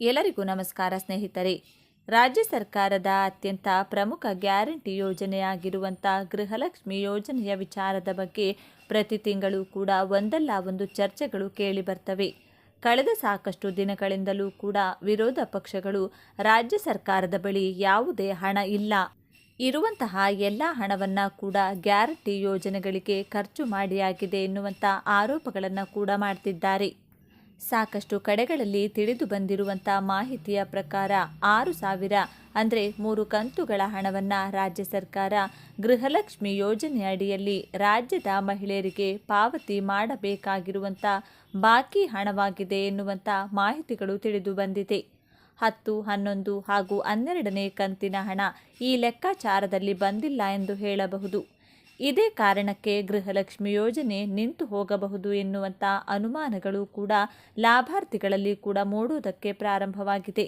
ಎಲ್ಲರಿಗೂ ನಮಸ್ಕಾರ ಸ್ನೇಹಿತರೆ. ರಾಜ್ಯ ಸರ್ಕಾರದ ಅತ್ಯಂತ ಪ್ರಮುಖ ಗ್ಯಾರಂಟಿ ಯೋಜನೆಯಾಗಿರುವಂಥ ಗೃಹಲಕ್ಷ್ಮಿ ಯೋಜನೆಯ ವಿಚಾರದ ಬಗ್ಗೆ ಪ್ರತಿ ತಿಂಗಳು ಕೂಡ ಒಂದಲ್ಲ ಒಂದು ಚರ್ಚೆಗಳು ಕೇಳಿ ಬರ್ತವೆ. ಕಳೆದ ಸಾಕಷ್ಟು ದಿನಗಳಿಂದಲೂ ಕೂಡ ವಿರೋಧ ಪಕ್ಷಗಳು ರಾಜ್ಯ ಸರ್ಕಾರದ ಬಳಿ ಯಾವುದೇ ಹಣ ಇಲ್ಲ. ಇರುವಂತಹ ಎಲ್ಲ ಹಣವನ್ನು ಕೂಡ ಗ್ಯಾರಂಟಿ ಯೋಜನೆಗಳಿಗೆ ಖರ್ಚು ಮಾಡಿಯಾಗಿದೆ ಎನ್ನುವಂಥ ಆರೋಪಗಳನ್ನು ಕೂಡ ಮಾಡ್ತಿದ್ದಾರೆ. ಸಾಕಷ್ಟು ಕಡೆಗಳಲ್ಲಿ ತಿಳಿದು ಬಂದಿರುವಂಥ ಮಾಹಿತಿಯ ಪ್ರಕಾರ ಆರು ಸಾವಿರ, ಅಂದರೆ ಮೂರು ಕಂತುಗಳ ಹಣವನ್ನು ರಾಜ್ಯ ಸರ್ಕಾರ ಗೃಹಲಕ್ಷ್ಮಿ ಯೋಜನೆ ಅಡಿಯಲ್ಲಿ ರಾಜ್ಯದ ಮಹಿಳೆಯರಿಗೆ ಪಾವತಿ ಮಾಡಬೇಕಾಗಿರುವಂಥ ಬಾಕಿ ಹಣವಾಗಿದೆ ಎನ್ನುವಂಥ ಮಾಹಿತಿಗಳು ತಿಳಿದು ಬಂದಿದೆ. ಹತ್ತು, ಹನ್ನೊಂದು ಹಾಗೂ ಹನ್ನೆರಡನೇ ಕಂತಿನ ಹಣ ಈ ಲೆಕ್ಕಾಚಾರದಲ್ಲಿ ಬಂದಿಲ್ಲ ಎಂದು ಹೇಳಬಹುದು. ಇದೇ ಕಾರಣಕ್ಕೆ ಗೃಹಲಕ್ಷ್ಮಿ ಯೋಜನೆ ನಿಂತು ಹೋಗಬಹುದು ಎನ್ನುವಂಥ ಅನುಮಾನಗಳು ಕೂಡ ಲಾಭಾರ್ಥಿಗಳಲ್ಲಿ ಕೂಡ ಮೂಡುವುದಕ್ಕೆ ಪ್ರಾರಂಭವಾಗಿದೆ.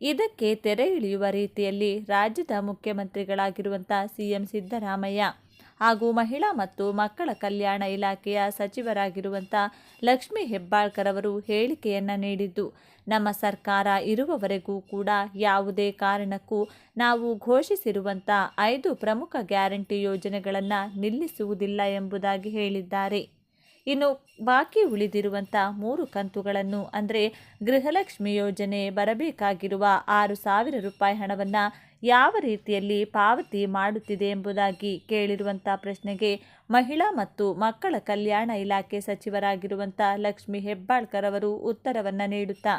ಇದಕ್ಕೆ ತೆರೆ ಇಳಿಯುವ ರೀತಿಯಲ್ಲಿ ರಾಜ್ಯದ ಮುಖ್ಯಮಂತ್ರಿಗಳಾಗಿರುವಂಥ ಸಿಎಂ ಸಿದ್ದರಾಮಯ್ಯ ಹಾಗೂ ಮಹಿಳಾ ಮತ್ತು ಮಕ್ಕಳ ಕಲ್ಯಾಣ ಇಲಾಖೆಯ ಸಚಿವರಾಗಿರುವಂಥ ಲಕ್ಷ್ಮಿ ಹೆಬ್ಬಾಳ್ಕರ್ ಅವರು ಹೇಳಿಕೆಯನ್ನು ನೀಡಿದ್ದು, ನಮ್ಮ ಸರ್ಕಾರ ಇರುವವರೆಗೂ ಕೂಡ ಯಾವುದೇ ಕಾರಣಕ್ಕೂ ನಾವು ಘೋಷಿಸಿರುವಂಥ ಐದು ಪ್ರಮುಖ ಗ್ಯಾರಂಟಿ ಯೋಜನೆಗಳನ್ನು ನಿಲ್ಲಿಸುವುದಿಲ್ಲ ಎಂಬುದಾಗಿ ಹೇಳಿದ್ದಾರೆ. ಇನ್ನು ಬಾಕಿ ಉಳಿದಿರುವಂಥ ಮೂರು ಕಂತುಗಳನ್ನು ಅಂದರೆ ಗೃಹಲಕ್ಷ್ಮಿ ಯೋಜನೆ ಬರಬೇಕಾಗಿರುವ ಆರು ಸಾವಿರ ರೂಪಾಯಿ ಹಣವನ್ನು ಯಾವ ರೀತಿಯಲ್ಲಿ ಪಾವತಿ ಮಾಡುತ್ತಿದೆ ಎಂಬುದಾಗಿ ಕೇಳಿರುವಂಥ ಪ್ರಶ್ನೆಗೆ ಮಹಿಳಾ ಮತ್ತು ಮಕ್ಕಳ ಕಲ್ಯಾಣ ಇಲಾಖೆ ಸಚಿವರಾಗಿರುವಂಥ ಲಕ್ಷ್ಮಿ ಹೆಬ್ಬಾಳ್ಕರ್ ಅವರು ಉತ್ತರವನ್ನು ನೀಡುತ್ತಾ,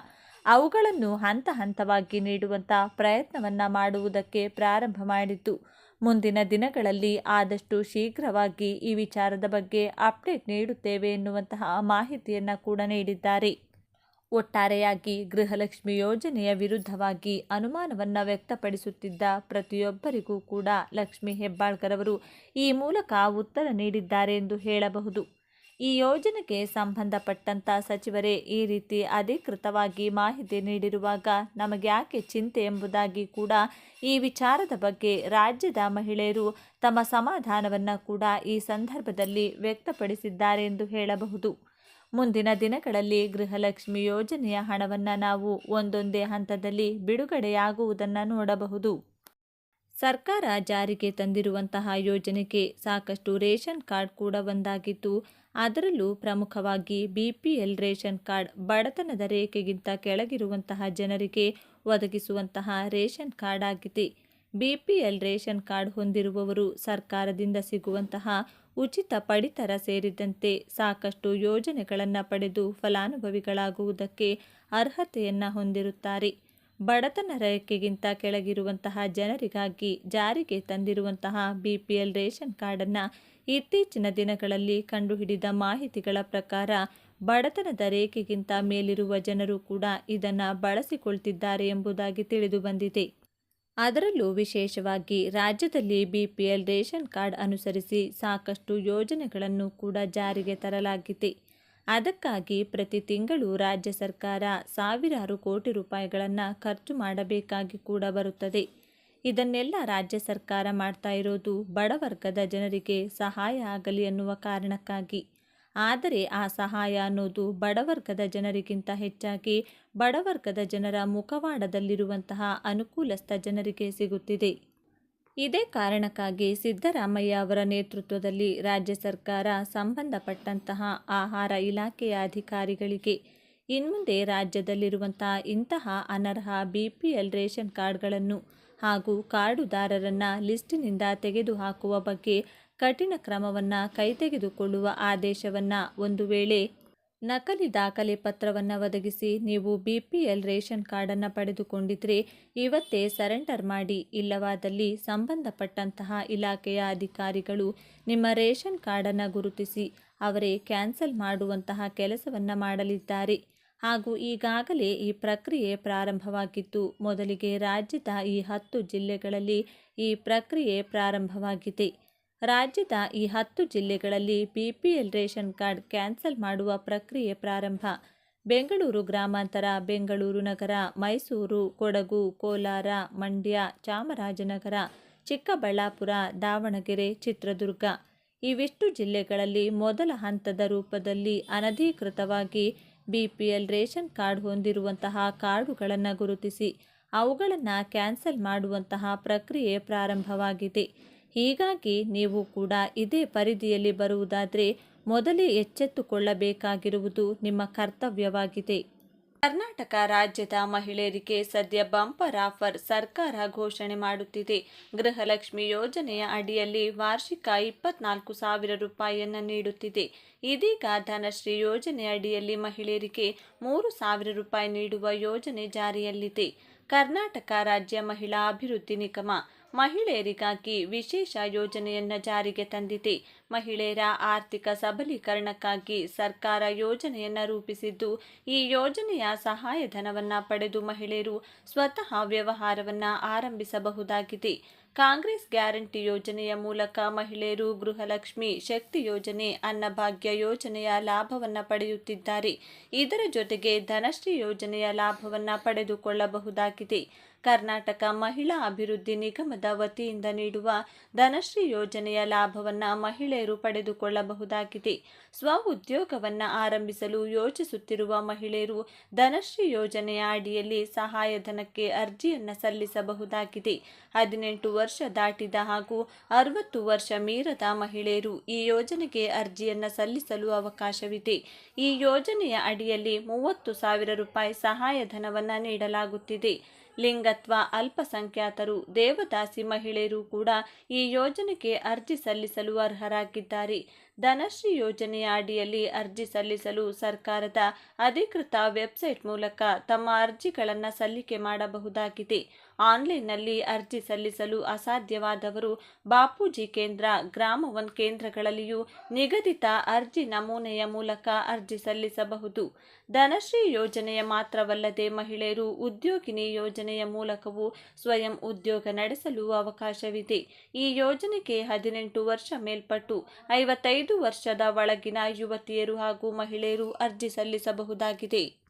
ಅವುಗಳನ್ನು ಹಂತ ಹಂತವಾಗಿ ನೀಡುವಂಥ ಪ್ರಯತ್ನವನ್ನು ಮಾಡುವುದಕ್ಕೆ ಪ್ರಾರಂಭ ಮಾಡಿದ್ದು. ಮುಂದಿನ ದಿನಗಳಲ್ಲಿ ಆದಷ್ಟು ಶೀಘ್ರವಾಗಿ ಈ ವಿಚಾರದ ಬಗ್ಗೆ ಅಪ್ಡೇಟ್ ನೀಡುತ್ತೇವೆ ಎನ್ನುವಂತಹ ಮಾಹಿತಿಯನ್ನು ಕೂಡ ನೀಡಿದ್ದಾರೆ. ಒಟ್ಟಾರೆಯಾಗಿ ಗೃಹಲಕ್ಷ್ಮಿ ಯೋಜನೆಯ ವಿರುದ್ಧವಾಗಿ ಅನುಮಾನವನ್ನು ವ್ಯಕ್ತಪಡಿಸುತ್ತಿದ್ದ ಪ್ರತಿಯೊಬ್ಬರಿಗೂ ಕೂಡ ಲಕ್ಷ್ಮಿ ಹೆಬ್ಬಾಳ್ಕರ್ ಅವರು ಈ ಮೂಲಕ ಉತ್ತರ ನೀಡಿದ್ದಾರೆ ಎಂದು ಹೇಳಬಹುದು. ಈ ಯೋಜನೆಗೆ ಸಂಬಂಧಪಟ್ಟಂತ ಸಚಿವರೇ ಈ ರೀತಿ ಅಧಿಕೃತವಾಗಿ ಮಾಹಿತಿ ನೀಡಿರುವಾಗ ನಮಗೆ ಯಾಕೆ ಚಿಂತೆ ಎಂಬುದಾಗಿ ಕೂಡ ಈ ವಿಚಾರದ ಬಗ್ಗೆ ರಾಜ್ಯದ ಮಹಿಳೆಯರು ತಮ್ಮ ಸಮಾಧಾನವನ್ನು ಕೂಡ ಈ ಸಂದರ್ಭದಲ್ಲಿ ವ್ಯಕ್ತಪಡಿಸಿದ್ದಾರೆ ಎಂದು ಹೇಳಬಹುದು. ಮುಂದಿನ ದಿನಗಳಲ್ಲಿ ಗೃಹಲಕ್ಷ್ಮಿ ಯೋಜನೆಯ ಹಣವನ್ನು ನಾವು ಒಂದೊಂದೇ ಹಂತದಲ್ಲಿ ಬಿಡುಗಡೆಯಾಗುವುದನ್ನು ನೋಡಬಹುದು. ಸರ್ಕಾರ ಜಾರಿಗೆ ತಂದಿರುವಂತಹ ಯೋಜನೆಗೆ ಸಾಕಷ್ಟು ರೇಷನ್ ಕಾರ್ಡ್ ಕೂಡ ಒಂದಾಗಿದ್ದು ಅದರಲ್ಲೂ ಪ್ರಮುಖವಾಗಿ B P L ration card ಬಡತನದ ರೇಖೆಗಿಂತ ಕೆಳಗಿರುವಂತಹ ಜನರಿಗೆ ಒದಗಿಸುವಂತಹ ರೇಷನ್ ಕಾರ್ಡ್ ಆಗಿದೆ. B P L ration card ಹೊಂದಿರುವವರು ಸರ್ಕಾರದಿಂದ ಸಿಗುವಂತಹ ಉಚಿತ ಪಡಿತರ ಸೇರಿದಂತೆ ಸಾಕಷ್ಟು ಯೋಜನೆಗಳನ್ನು ಪಡೆದು ಫಲಾನುಭವಿಗಳಾಗುವುದಕ್ಕೆ ಅರ್ಹತೆಯನ್ನು ಹೊಂದಿರುತ್ತಾರೆ. ಬಡತನ ರೇಖೆಗಿಂತ ಕೆಳಗಿರುವಂತಹ ಜನರಿಗಾಗಿ ಜಾರಿಗೆ ತಂದಿರುವಂತಹ ಬಿಪಿಎಲ್ ರೇಷನ್ ಕಾರ್ಡನ್ನು ಇತ್ತೀಚಿನ ದಿನಗಳಲ್ಲಿ ಕಂಡುಹಿಡಿದ ಮಾಹಿತಿಗಳ ಪ್ರಕಾರ ಬಡತನದ ರೇಖೆಗಿಂತ ಮೇಲಿರುವ ಜನರು ಕೂಡ ಇದನ್ನು ಬಳಸಿಕೊಳ್ತಿದ್ದಾರೆ ಎಂಬುದಾಗಿ ತಿಳಿದು ಬಂದಿದೆ. ಅದರಲ್ಲೂ ವಿಶೇಷವಾಗಿ ರಾಜ್ಯದಲ್ಲಿ ಬಿಪಿಎಲ್ ರೇಷನ್ ಕಾರ್ಡ್ ಅನುಸರಿಸಿ ಸಾಕಷ್ಟು ಯೋಜನೆಗಳನ್ನು ಕೂಡ ಜಾರಿಗೆ ತರಲಾಗಿದೆ. ಅದಕ್ಕಾಗಿ ಪ್ರತಿ ತಿಂಗಳು ರಾಜ್ಯ ಸರ್ಕಾರ ಸಾವಿರಾರು ಕೋಟಿ ರೂಪಾಯಿಗಳನ್ನು ಖರ್ಚು ಮಾಡಬೇಕಾಗಿ ಕೂಡ ಬರುತ್ತದೆ. ಇದನ್ನೆಲ್ಲ ರಾಜ್ಯ ಸರ್ಕಾರ ಮಾಡ್ತಾ ಇರೋದು ಬಡವರ್ಗದ ಜನರಿಗೆ ಸಹಾಯ ಆಗಲಿ ಅನ್ನುವ ಕಾರಣಕ್ಕಾಗಿ. ಆದರೆ ಆ ಸಹಾಯ ಅನ್ನೋದು ಬಡವರ್ಗದ ಜನರಿಗಿಂತ ಹೆಚ್ಚಾಗಿ ಬಡವರ್ಗದ ಜನರ ಮುಖವಾಡದಲ್ಲಿರುವಂತಹ ಅನುಕೂಲಸ್ಥ ಜನರಿಗೆ ಸಿಗುತ್ತಿದೆ. ಇದೇ ಕಾರಣಕ್ಕಾಗಿ ಸಿದ್ದರಾಮಯ್ಯ ಅವರ ನೇತೃತ್ವದಲ್ಲಿ ರಾಜ್ಯ ಸರ್ಕಾರ ಸಂಬಂಧಪಟ್ಟಂತಹ ಆಹಾರ ಇಲಾಖೆಯ ಅಧಿಕಾರಿಗಳಿಗೆ ಇನ್ಮುಂದೆ ರಾಜ್ಯದಲ್ಲಿರುವಂತಹ ಇಂತಹ ಅನರ್ಹ ಬಿ ಪಿ ಎಲ್ ರೇಷನ್ ಕಾರ್ಡ್ಗಳನ್ನು ಹಾಗೂ ಕಾರ್ಡುದಾರರನ್ನು ಲಿಸ್ಟಿನಿಂದ ತೆಗೆದುಹಾಕುವ ಬಗ್ಗೆ ಕಠಿಣ ಕ್ರಮವನ್ನು ಕೈತೆಗೆದುಕೊಳ್ಳುವ ಆದೇಶವನ್ನು ಒಂದು ವೇಳೆ ನಕಲಿ ದಾಖಲೆ ಪತ್ರವನ್ನು ಒದಗಿಸಿ ನೀವು ಬಿ ಪಿ ಎಲ್ ರೇಷನ್ ಕಾರ್ಡನ್ನು ಪಡೆದುಕೊಂಡಿದ್ರೆ ಇವತ್ತೇ ಸರೆಂಡರ್ ಮಾಡಿ. ಇಲ್ಲವಾದಲ್ಲಿ ಸಂಬಂಧಪಟ್ಟಂತಹ ಇಲಾಖೆಯ ಅಧಿಕಾರಿಗಳು ನಿಮ್ಮ ರೇಷನ್ ಕಾರ್ಡನ್ನು ಗುರುತಿಸಿ ಅವರೇ ಕ್ಯಾನ್ಸಲ್ ಮಾಡುವಂತಹ ಕೆಲಸವನ್ನು ಮಾಡಲಿದ್ದಾರೆ. ಹಾಗೂ ಈಗಾಗಲೇ ಈ ಪ್ರಕ್ರಿಯೆ ಪ್ರಾರಂಭವಾಗಿದ್ದು, ಮೊದಲಿಗೆ ರಾಜ್ಯದ ಈ ಹತ್ತು ಜಿಲ್ಲೆಗಳಲ್ಲಿ ಈ ಪ್ರಕ್ರಿಯೆ ಪ್ರಾರಂಭವಾಗಿದೆ. ರಾಜ್ಯದ ಈ ಹತ್ತು ಜಿಲ್ಲೆಗಳಲ್ಲಿ ಬಿಪಿಎಲ್ ರೇಷನ್ ಕಾರ್ಡ್ ಕ್ಯಾನ್ಸಲ್ ಮಾಡುವ ಪ್ರಕ್ರಿಯೆ ಪ್ರಾರಂಭ. ಬೆಂಗಳೂರು ಗ್ರಾಮಾಂತರ, ಬೆಂಗಳೂರು ನಗರ, ಮೈಸೂರು, ಕೊಡಗು, ಕೋಲಾರ, ಮಂಡ್ಯ, ಚಾಮರಾಜನಗರ, ಚಿಕ್ಕಬಳ್ಳಾಪುರ, ದಾವಣಗೆರೆ, ಚಿತ್ರದುರ್ಗ. ಇವಿಷ್ಟು ಜಿಲ್ಲೆಗಳಲ್ಲಿ ಮೊದಲ ಹಂತದ ರೂಪದಲ್ಲಿ ಅನಧಿಕೃತವಾಗಿ ಬಿಪಿಎಲ್ ರೇಷನ್ ಕಾರ್ಡ್ ಹೊಂದಿರುವಂತಹ ಕಾರ್ಡುಗಳನ್ನು ಗುರುತಿಸಿ, ಅವುಗಳನ್ನು ಕ್ಯಾನ್ಸಲ್ ಮಾಡುವಂತಹ ಪ್ರಕ್ರಿಯೆ ಪ್ರಾರಂಭವಾಗಿದೆ. ಹೀಗಾಗಿ ನೀವು ಕೂಡ ಇದೇ ಪರಿಧಿಯಲ್ಲಿ ಬರುವುದಾದರೆ ಮೊದಲೇ ಎಚ್ಚೆತ್ತುಕೊಳ್ಳಬೇಕಾಗಿರುವುದು ನಿಮ್ಮ ಕರ್ತವ್ಯವಾಗಿದೆ. ಕರ್ನಾಟಕ ರಾಜ್ಯದ ಮಹಿಳೆಯರಿಗೆ ಸದ್ಯ ಬಂಪರ್ ಆಫರ್ ಸರ್ಕಾರ ಘೋಷಣೆ ಮಾಡುತ್ತಿದೆ. ಗೃಹಲಕ್ಷ್ಮಿ ಯೋಜನೆಯ ಅಡಿಯಲ್ಲಿ ವಾರ್ಷಿಕ ಇಪ್ಪತ್ನಾಲ್ಕು ಸಾವಿರ ರೂಪಾಯಿಯನ್ನು ನೀಡುತ್ತಿದೆ. ಇದೀಗ ಧನಶ್ರೀ ಯೋಜನೆ ಅಡಿಯಲ್ಲಿ ಮಹಿಳೆಯರಿಗೆ ಮೂರು ಸಾವಿರ ರೂಪಾಯಿ ನೀಡುವ ಯೋಜನೆ ಜಾರಿಯಲ್ಲಿದೆ. ಕರ್ನಾಟಕ ರಾಜ್ಯ ಮಹಿಳಾ ಅಭಿವೃದ್ಧಿ ನಿಗಮ ಮಹಿಳೆಯರಿಗಾಗಿ ವಿಶೇಷ ಯೋಜನೆಯನ್ನು ಜಾರಿಗೆ ತಂದಿದೆ. ಮಹಿಳೆಯರ ಆರ್ಥಿಕ ಸಬಲೀಕರಣಕ್ಕಾಗಿ ಸರ್ಕಾರ ಯೋಜನೆಯನ್ನು ರೂಪಿಸಿದ್ದು, ಈ ಯೋಜನೆಯ ಸಹಾಯಧನವನ್ನು ಪಡೆದು ಮಹಿಳೆಯರು ಸ್ವತಃ ವ್ಯವಹಾರವನ್ನು ಆರಂಭಿಸಬಹುದಾಗಿದೆ. ಕಾಂಗ್ರೆಸ್ ಗ್ಯಾರಂಟಿ ಯೋಜನೆಯ ಮೂಲಕ ಮಹಿಳೆಯರು ಗೃಹಲಕ್ಷ್ಮಿ ಶಕ್ತಿ ಯೋಜನೆ, ಅನ್ನಭಾಗ್ಯ ಯೋಜನೆಯ ಲಾಭವನ್ನು ಪಡೆಯುತ್ತಿದ್ದಾರೆ. ಇದರ ಜೊತೆಗೆ ಧನಶ್ರೀ ಯೋಜನೆಯ ಲಾಭವನ್ನು ಪಡೆದುಕೊಳ್ಳಬಹುದಾಗಿದೆ. ಕರ್ನಾಟಕ ಮಹಿಳಾ ಅಭಿವೃದ್ಧಿ ನಿಗಮದ ವತಿಯಿಂದ ನೀಡುವ ಧನಶ್ರೀ ಯೋಜನೆಯ ಲಾಭವನ್ನು ಮಹಿಳೆಯರು ಪಡೆದುಕೊಳ್ಳಬಹುದಾಗಿದೆ. ಸ್ವ ಉದ್ಯೋಗವನ್ನು ಆರಂಭಿಸಲು ಯೋಚಿಸುತ್ತಿರುವ ಮಹಿಳೆಯರು ಧನಶ್ರೀ ಯೋಜನೆಯ ಅಡಿಯಲ್ಲಿ ಸಹಾಯಧನಕ್ಕೆ ಅರ್ಜಿಯನ್ನು ಸಲ್ಲಿಸಬಹುದಾಗಿದೆ. ಹದಿನೆಂಟು ವರ್ಷ ದಾಟಿದ ಹಾಗೂ ಅರವತ್ತು ವರ್ಷ ಮೀರದ ಮಹಿಳೆಯರು ಈ ಯೋಜನೆಗೆ ಅರ್ಜಿಯನ್ನು ಸಲ್ಲಿಸಲು ಅವಕಾಶವಿದೆ. ಈ ಯೋಜನೆಯ ಅಡಿಯಲ್ಲಿ ಮೂವತ್ತು ಸಾವಿರ ರೂಪಾಯಿ ಸಹಾಯಧನವನ್ನು ನೀಡಲಾಗುತ್ತಿದೆ. ಲಿಂಗತ್ವ ಅಲ್ಪಸಂಖ್ಯಾತರು ದೇವದಾಸಿ ಮಹಿಳೆಯರು ಕೂಡ ಈ ಯೋಜನೆಗೆ ಅರ್ಜಿ ಸಲ್ಲಿಸಲು ಅರ್ಹರಾಗಿದ್ದಾರೆ. ಧನಶ್ರೀ ಯೋಜನೆಯ ಅಡಿಯಲ್ಲಿ ಅರ್ಜಿ ಸಲ್ಲಿಸಲು ಸರ್ಕಾರದ ಅಧಿಕೃತ ವೆಬ್ಸೈಟ್ ಮೂಲಕ ತಮ್ಮ ಅರ್ಜಿಗಳನ್ನು ಸಲ್ಲಿಕೆ ಮಾಡಬಹುದಾಗಿದೆ. ಆನ್ಲೈನ್ನಲ್ಲಿ ಅರ್ಜಿ ಸಲ್ಲಿಸಲು ಅಸಾಧ್ಯವಾದವರು ಬಾಪೂಜಿ ಕೇಂದ್ರ, ಗ್ರಾಮ ಒನ್ ಕೇಂದ್ರಗಳಲ್ಲಿಯೂ ನಿಗದಿತ ಅರ್ಜಿ ನಮೂನೆಯ ಮೂಲಕ ಅರ್ಜಿ ಸಲ್ಲಿಸಬಹುದು. ಧನಶ್ರೀ ಯೋಜನೆಯ ಮಾತ್ರವಲ್ಲದೆ ಮಹಿಳೆಯರು ಉದ್ಯೋಗಿನಿ ಯೋಜನೆಯ ಮೂಲಕವೂ ಸ್ವಯಂ ಉದ್ಯೋಗ ನಡೆಸಲು ಅವಕಾಶವಿದೆ. ಈ ಯೋಜನೆಗೆ ಹದಿನೆಂಟು ವರ್ಷ ಮೇಲ್ಪಟ್ಟು ಐವತ್ತೈದು ವರ್ಷದ ಒಳಗಿನ ಯುವತಿಯರು ಹಾಗೂ ಮಹಿಳೆಯರು ಅರ್ಜಿ ಸಲ್ಲಿಸಬಹುದಾಗಿದೆ.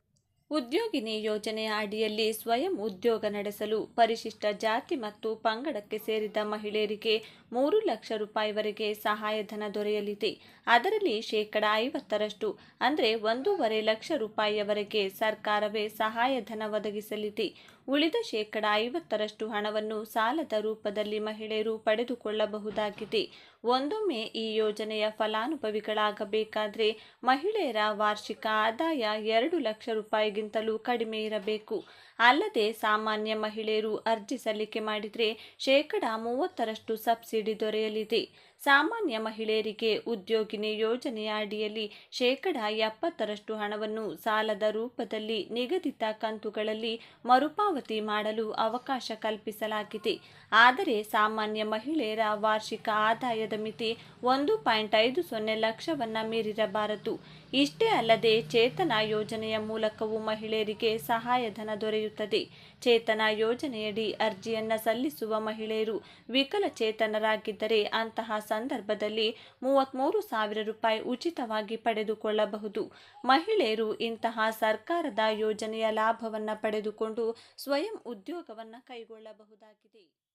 ಉದ್ಯೋಗಿನಿ ಯೋಜನೆಯ ಅಡಿಯಲ್ಲಿ ಸ್ವಯಂ ಉದ್ಯೋಗ ನಡೆಸಲು ಪರಿಶಿಷ್ಟ ಜಾತಿ ಮತ್ತು ಪಂಗಡಕ್ಕೆ ಸೇರಿದ ಮಹಿಳೆಯರಿಗೆ ಮೂರು ಲಕ್ಷ ರೂಪಾಯಿವರೆಗೆ ಸಹಾಯಧನ ದೊರೆಯಲಿದೆ. ಅದರಲ್ಲಿ ಶೇಕಡ ಐವತ್ತರಷ್ಟು, ಅಂದರೆ ಒಂದೂವರೆ ಲಕ್ಷ ರೂಪಾಯಿಯವರೆಗೆ ಸರ್ಕಾರವೇ ಸಹಾಯಧನ ಒದಗಿಸಲಿದೆ. ಉಳಿದ ಶೇಕಡ ಐವತ್ತರಷ್ಟು ಹಣವನ್ನು ಸಾಲದ ರೂಪದಲ್ಲಿ ಮಹಿಳೆಯರು ಪಡೆದುಕೊಳ್ಳಬಹುದಾಗಿದೆ. ಒಂದೊಮ್ಮೆ ಈ ಯೋಜನೆಯ ಫಲಾನುಭವಿಗಳಾಗಬೇಕಾದರೆ ಮಹಿಳೆಯರ ವಾರ್ಷಿಕ ಆದಾಯ ಎರಡು ಲಕ್ಷ ರೂಪಾಯಿಗಿಂತಲೂ ಕಡಿಮೆ ಇರಬೇಕು. ಅಲ್ಲದೆ ಸಾಮಾನ್ಯ ಮಹಿಳೆಯರು ಅರ್ಜಿ ಸಲ್ಲಿಕೆ ಮಾಡಿದರೆ ಶೇಕಡ ಮೂವತ್ತರಷ್ಟು ಸಬ್ಸಿಡಿ ದೊರೆಯಲಿದೆ. ಸಾಮಾನ್ಯ ಮಹಿಳೆಯರಿಗೆ ಉದ್ಯೋಗಿನಿ ಯೋಜನೆಯ ಅಡಿಯಲ್ಲಿ ಶೇಕಡ ಎಪ್ಪತ್ತರಷ್ಟು ಹಣವನ್ನು ಸಾಲದ ರೂಪದಲ್ಲಿ ನಿಗದಿತ ಕಂತುಗಳಲ್ಲಿ ಮರುಪಾವತಿ ಮಾಡಲು ಅವಕಾಶ ಕಲ್ಪಿಸಲಾಗಿದೆ. ಆದರೆ ಸಾಮಾನ್ಯ ಮಹಿಳೆಯರ ವಾರ್ಷಿಕ ಆದಾಯದ ಮಿತಿ ಒಂದು ಪಾಯಿಂಟ್ ಐದು ಸೊನ್ನೆ ಲಕ್ಷವನ್ನು ಮೀರಿರಬಾರದು. ಇಷ್ಟೇ ಅಲ್ಲದೆ ಚೇತನ ಯೋಜನೆಯ ಮೂಲಕವೂ ಮಹಿಳೆಯರಿಗೆ ಸಹಾಯಧನ ದೊರೆಯುತ್ತದೆ. ಚೇತನ ಯೋಜನೆಯಡಿ ಅರ್ಜಿಯನ್ನು ಸಲ್ಲಿಸುವ ಮಹಿಳೆಯರು ವಿಕಲಚೇತನರಾಗಿದ್ದರೆ ಅಂತಹ ಸಂದರ್ಭದಲ್ಲಿ ಮೂವತ್ತ್ಮೂರು ಸಾವಿರ ರೂಪಾಯಿ ಉಚಿತವಾಗಿ ಪಡೆದುಕೊಳ್ಳಬಹುದು. ಮಹಿಳೆಯರು ಇಂತಹ ಸರ್ಕಾರದ ಯೋಜನೆಯ ಲಾಭವನ್ನು ಪಡೆದುಕೊಂಡು ಸ್ವಯಂ ಉದ್ಯೋಗವನ್ನು ಕೈಗೊಳ್ಳಬಹುದಾಗಿದೆ.